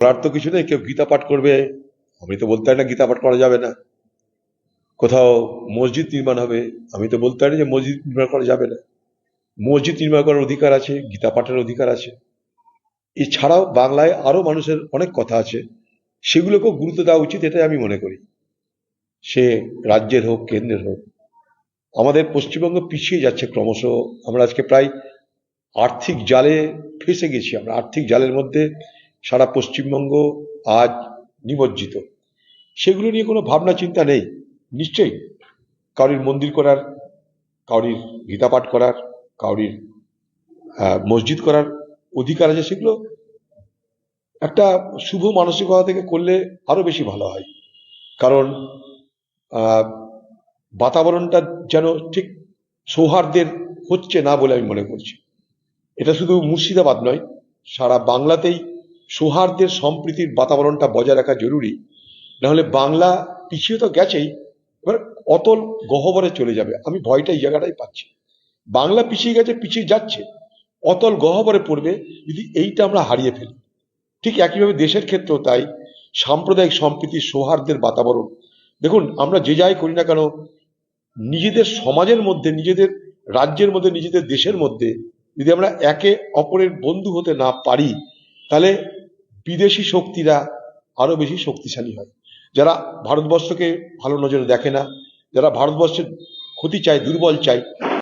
বলার তো কিছু নেই, কেউ গীতা পাঠ করবে। আমি তো বলতে পারি না গীতা পাঠ করা যাবে না। কোথাও মসজিদ নির্মাণ হবে। আমি তো বলতে পারি যে মসজিদ নির্মাণ করা যাবে না। মসজিদ নির্মাণ করার অধিকার আছে, গীতা পাঠের অধিকার আছে। এছাড়াও বাংলায় আরও মানুষের অনেক কথা আছে। সেগুলোকেও গুরুত্ব দেওয়া উচিত, এটাই আমি মনে করি। সে রাজ্যের হোক, কেন্দ্রের হোক, আমাদের পশ্চিমবঙ্গ পিছিয়ে যাচ্ছে ক্রমশ। আমরা আজকে প্রায় আর্থিক জালে ফেসে গেছি। আমরা আর্থিক জালের মধ্যে সারা পশ্চিমবঙ্গ আজ নিমজ্জিত। সেগুলো নিয়ে কোনো ভাবনা চিন্তা নেই, নিশ্চয়ই। কাউরির মন্দির করার, কাউরির গীতা পাঠ করার, কাউরির মসজিদ করার অধিকার আছে, সেগুলো একটা শুভ মানসিকতা থেকে করলে আরও বেশি ভালো হয়। কারণ বাতাবরণটা যেন ঠিক সৌহার্দ্যের হচ্ছে না বলে আমি মনে করছি। এটা শুধু মুর্শিদাবাদ নয়, সারা বাংলাতেই সৌহার্দ্যের সম্প্রীতির বাতাবরণটা বজায় রাখা জরুরি। নাহলে বাংলা পিছিয়ে তো গেছেই, এবার অতল গহ্বরে চলে যাবে। আমি ভয়টা এই জায়গাটাই পাচ্ছি। বাংলা পিছিয়ে গেছে, পিছিয়ে যাচ্ছে। অতল গহ্বরে পড়বে, যদি এইটা আমরা হারিয়ে ফেলি। ঠিক একইভাবে দেশের ক্ষেত্রেও তাই। সাম্প্রদায়িক সম্প্রীতির সৌহার্দ্যের বাতাবরণ। দেখুন, আমরা যে যাই করি না কেন, নিজেদের সমাজের মধ্যে, নিজেদের রাজ্যের মধ্যে, নিজেদের দেশের মধ্যে যদি আমরা একে অপরের বন্ধু হতে না পারি, তাহলে বিদেশি শক্তিরা আরও বেশি শক্তিশালী হয়। যারা ভারতবর্ষকে ভালো নজরে দেখে না, যারা ভারতবর্ষের ক্ষতি চায়, দুর্বল চায়